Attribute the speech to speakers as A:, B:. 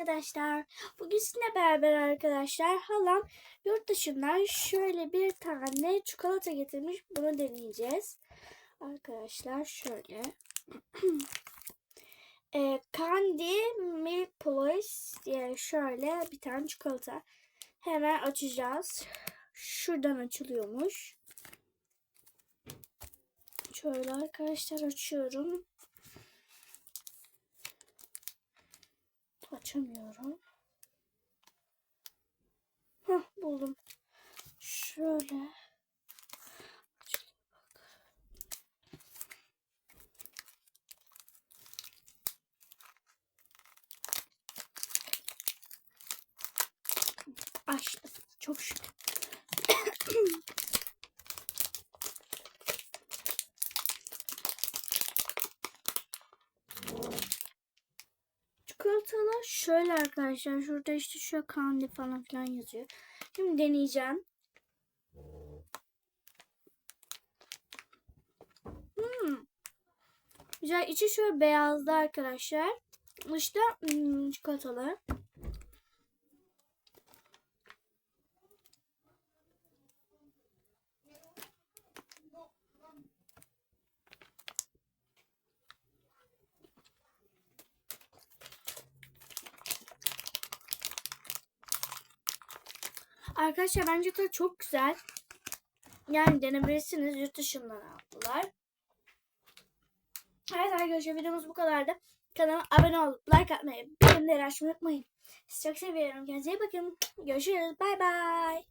A: arkadaşlar. Bugün sizinle beraber arkadaşlar halam yurt dışından şöyle bir tane çikolata getirmiş. Bunu deneyeceğiz. Arkadaşlar şöyle. e, Candy Milk Plus diye şöyle bir tane çikolata. Hemen açacağız. Şuradan açılıyormuş. Şöyle arkadaşlar açıyorum. Açamıyorum. Hah buldum. Şöyle. Açtım. Çok şükür. Çikolatalar şöyle arkadaşlar. Şurada işte şu kandi falan filan yazıyor. Şimdi deneyeceğim. Hmm. Güzel. içi şöyle beyazlı arkadaşlar. İşte hmm, çikolatalı. Arkadaşlar bence tadı çok güzel. Yani denebilirsiniz. Yurt dışından aldılar. Evet arkadaşlar videomuz bu kadardı. Kanalıma abone olup like atmayı, bildirimleri açmayı unutmayın. Sizi çok seviyorum. Kendinize iyi bakın. Görüşürüz. Bay bay.